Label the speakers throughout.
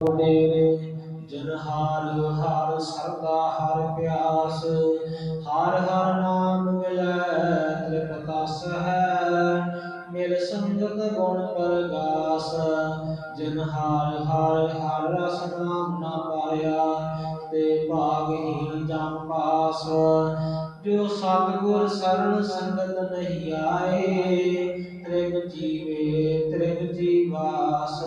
Speaker 1: ਡੇਰੇ ਜਨ ਹਾਰ ਹਾਰ ਸਰਦਾ ਹਰ ਪਿਆਸ, ਹਰ ਹਰ ਨਾਮ ਮਿਲੈ ਤ੍ਰਿਪਤਸ ਹੈ। ਮਿਲ ਸੰਗਤ ਗੁਣ ਪਰਗਾਸ, ਜਨ ਹਾਰ ਹਾਰ ਹਰ ਰਸ ਨਾਮ ਨਾ ਪਾਇਆ, ਤੇ ਭਾਗਹੀਨ ਜਮ ਪਾਸ। ਜੋ ਸਤਿਗੁਰ ਸਰਣ ਸੰਗਤ ਨਹੀਂ ਆਏ, ਤ੍ਰਿਗ ਜੀਵੇ ਤ੍ਰਿਗ ਜੀਵਾਸ।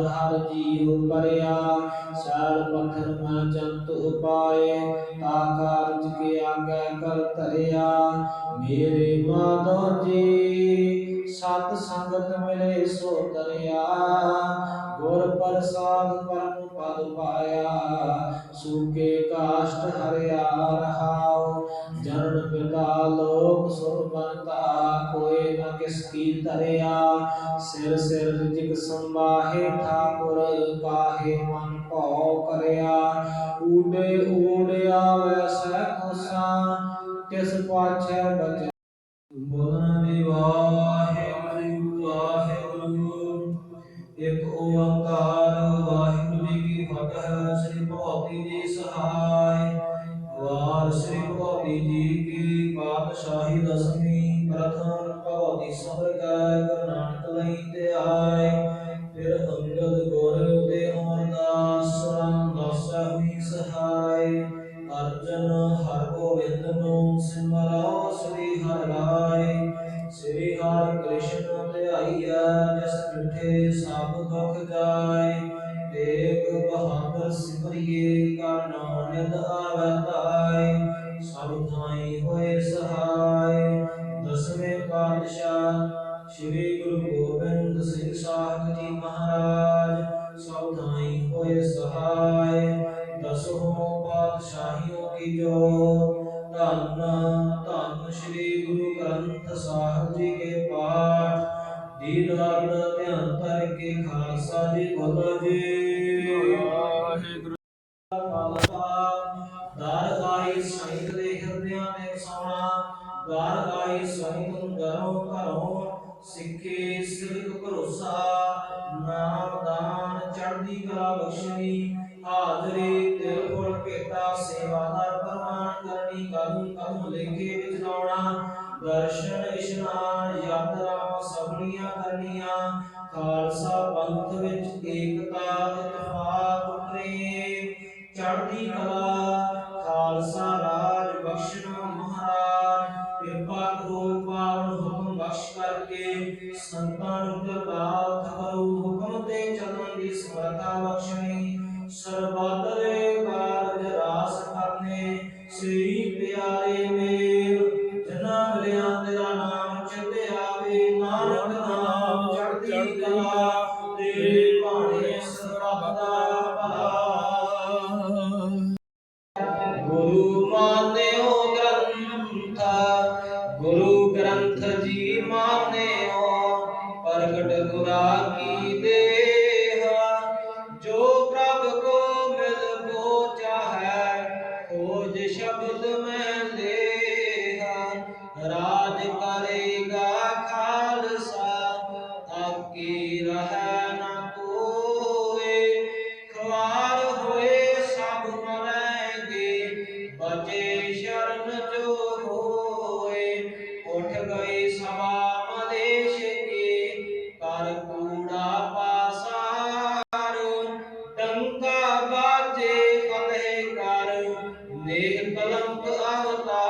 Speaker 1: ਆਹਰ ਹਰ ਜੀਵ ਪਰਿਆ ਸਾਲ ਪੱਥਰ ਮੈਂ ਚੰਤ ਉਪਾਏ, ਤਾ ਕਾਰਜ ਕੇ ਆਗੇ ਕਰ ਧਰਿਆ। ਮੇਰੇ ਮਾਧੋ ਜੀ, ਸਤ ਸੰਗਤ ਮਿਲੇ ਸੋ ਤਰਿਆ ਪ੍ਰਸਾਦ ਪਰਮ ਪਦ ਪਾਇਆ, ਸੂਕੇ ਕਾਸ਼ਟ ਹਰਿਆ ਰਹਾਉ। ਜਨਨ ਪਿਤਾ ਲੋਕ ਸੁਖ ਬੰਤਾ ਕੋਏ ਨ ਕਿਸ ਕੀ ਤਰਿਆ ਸਿਰ ਸਿਰ ਜਿਗ ਸੰਵਾਹੇ ਠਾਕੁਰ, ਕਾਹੇ ਮਨ ਭਉ ਕਰਿਆ। ਊਡੇ ਊੜ ਆਵੈ ਸਹਿ ਕੋਸਾ ਤਿਸ ਪਾਛੈ ਬਚ। ਬੋਲਨ ਦੀ ਵਾਹਿਗੁਰੂ ਕੀ ਪਾਤਸ਼ਾਹੀ ਪ੍ਰਥਮ ਭਗਵਤੀ ਸਭਰਗਾਇ ਗੁਰੂ ਨਾਨਕ ਲਈ ਤੇ ਆਏ ਫਿਰ ਅੰਗਦ ਗੁਰ ਤੇ ਅਮਰਦਾਸ ਰਾਮਦਾਸ ਹੋਈ ਸਹਾਇ ਅਰਜਨ ਹਰ ਗੋਬਿੰਦ ਨੂੰ ਸਿਮਰੋ ਸ੍ਰੀ ਹਰਿ ਰਾਇ ਸ੍ਰੀ ਹਰਿ ਕ੍ਰਿਸ਼ਨ ਧਿਆਈਐ, ਜਿਸ ਮਿਠੇ ਸਭ ਦੁਖ ਜਾਏ। ਤੇਗ ਬਹਾਦਰ ਸਿਮਰਿਏ ਕਰ ਨਾਨਕ ਆਵੈ ਤਾਈ ਸਭ ਥਾਈ ਹੋਏ ਸਹਾਈ। ਦਸਵੇਂ ਪਾਤਸ਼ਾਹ ਸ੍ਰੀ ਗੁਰੂ ਗੋਬਿੰਦ ਸਿੰਘ ਸਾਹਿਬ ਜੀ ਮਹਾਰਾਜ ਸਭ ਥਾਈ ਹੋਏ ਸਹਾਈ। ਦਸਵੇਂ ਪਾਤਸ਼ਾਹੀਓ ਕੀ ਜੋ ਧੰਨ ਧੰਨ ਸ੍ਰੀ ਗੁਰੂ ਗ੍ਰੰਥ ਸਾਹਿਬ ਜੀ ਕੇ ਪਾਠ। ਦੀਨ ਰਾਤ ਧਿਆਨ ਧਰ ਕੇ ਖਾਲਸਾ ਜੀ ਬੋਲੋ ਜੀ। ਵਾਹਿਗੁਰੂ। ਖਾਲਸਾ ਦਰ ਆਈ ਸਹਿਤ ਦੇ ਹਿਰਦਿਆਂ ਦੇ ਵਸਾਉਣਾ ਦਰ ਆਈ ਸਹਿਤ ਸਿੱਖੇ ਸਿਰਕ ਭਰੋਸਾ, ਨਾਮ ਦਾਨ ਚੜ੍ਹਦੀ ਕਲਾ ਬਖਸ਼ਣੀ, ਹਾਜ਼ਰੀ ਤੇ ਫੁੱਲ ਭੇਟਾ ਸੇਵਾਦਾਰ ਪ੍ਰਮਾਨ ਕਰਨੀ ਕਦਮ ਕਦਮ ਲੇਖੇ ਵਿੱਚ ਲਾਉਣਾ, ਦਰਸ਼ਨ, ਇਸ਼ਨਾਨ ਯਾਤਰਾ ਸਭਲੀਆਂ ਕਰਨੀਆਂ, ਖਾਲਸਾ ਪੰਥ ਵਿੱਚ ਏਕਤਾ ਇਤਫਾਕ ਪ੍ਰੇਮ ਚੜ੍ਹਦੀ ਕਲਾ, ਖਾਲਸਾ ਰਾਜ ਬਖਸ਼ਣਾ। ਸੰਤਾਂ ਨੂੰ ਕਿਰਪਾਲਤ ਕਰੋ ਹੁਕਮ ਤੇ ਚੱਲਣ ਦੀ ਸਮਰੱਥਾ ਬਖਸ਼ਣੀ ਸਰਬੱਤ ਗੁਰਾ ਕੀ ਨੇਹ ਕਲੰਕ ਅਵਤਾਰ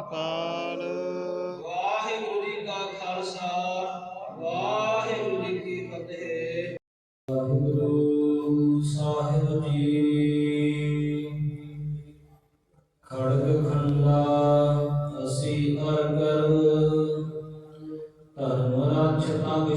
Speaker 2: ਅਕਾਲ।
Speaker 1: ਵਾਹਿਗੁਰੂ ਜੀ ਕਾ ਖਾਲਸਾ, ਵਾਹਿਗੁਰੂ ਜੀ ਕੀ ਫਤਿਹ। ਵਾਹਿਗੁਰੂ ਸਾਹਿਬ ਜੀ, ਖੜਗ ਖੰਡਾ ਅਸੀਂ ਅਰਗਰ ਧਰਮ ਰੱਛ ਤਗ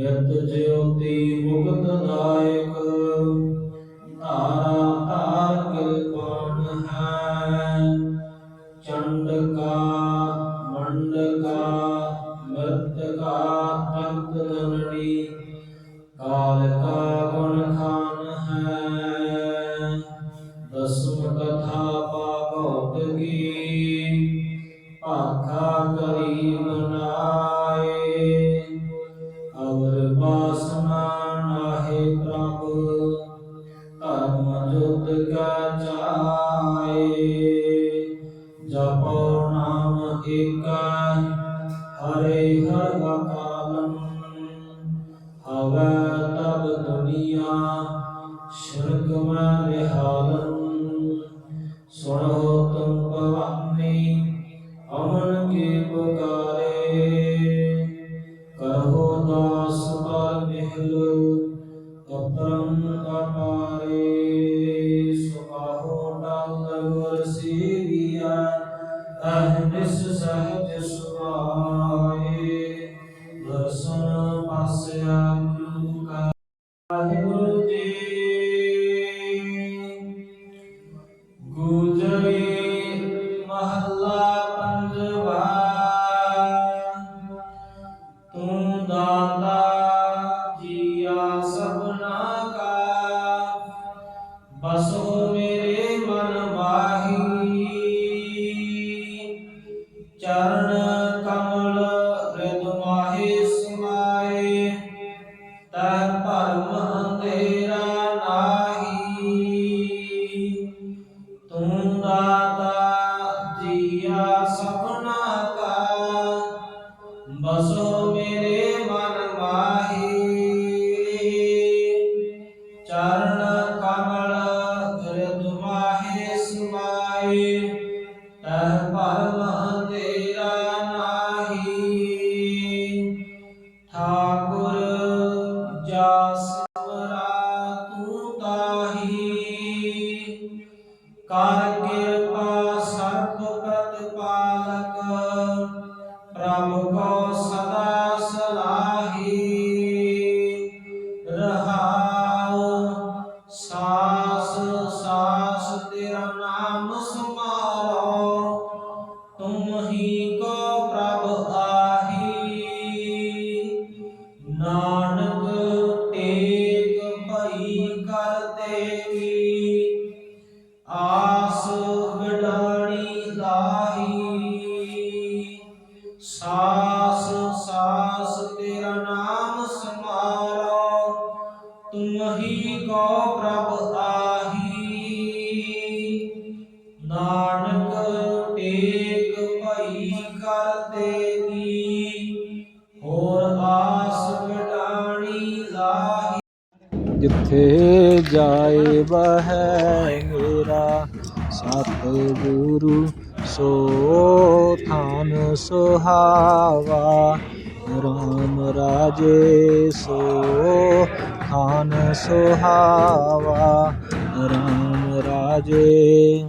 Speaker 1: ਨਿਤ ਜਿਉਤੀ ਮੁਕਤ ਨਾਇਕ। ਦਰਸ਼ਨ ਪਾਸਿਆ ਕਾ ਵਾਹਿਗੁਰੂ ਜੀ ਗੁਜਰੀ ਮਹੱਲਾ ਪੰਜਵਾ ਤੂੰ ਦਾਤਾ ਜੀਆ ਸਭਨਾ ਕਾ ਬਸੋ ਤਹ ਭਰਮ ਅੰਧੇਰਾ ਨਾਹੀ ਠਾਕੁਰ ਜਸ ਤਾਹੀ ਕਰ ਕਿਰਪਾ ਸਰਬ ਪ੍ਰਤਪਾਲਕ ਪ੍ਰਭ ਕੋ ਨਾਨਕ ਟੇਕ ਭਈ ਕਰ ਦੇਵੀ। ਆਸ ਵਿਡਾਣੀ ਲਾਹੀ ਸਾਸ ਸਾਸ ਤੇਰਾ ਨਾਮ ਸਮਾਰੋ। ਤੁਮ ਹੀ ਕੋ ਪ੍ਰਭ ਆਹੀ। ਨਾਨਕ
Speaker 3: ਜਿੱਥੇ ਜਾਏ ਬਹਿ ਮੇਰਾ ਸਤਿਗੁਰੂ ਸੋ ਥਾਨ ਸੁਹਾਵਾ, ਰਾਮ ਰਾਜੇ ਸੋ ਥਾਨ ਸੁਹਾਵਾ, ਰਾਮ ਰਾਜੇ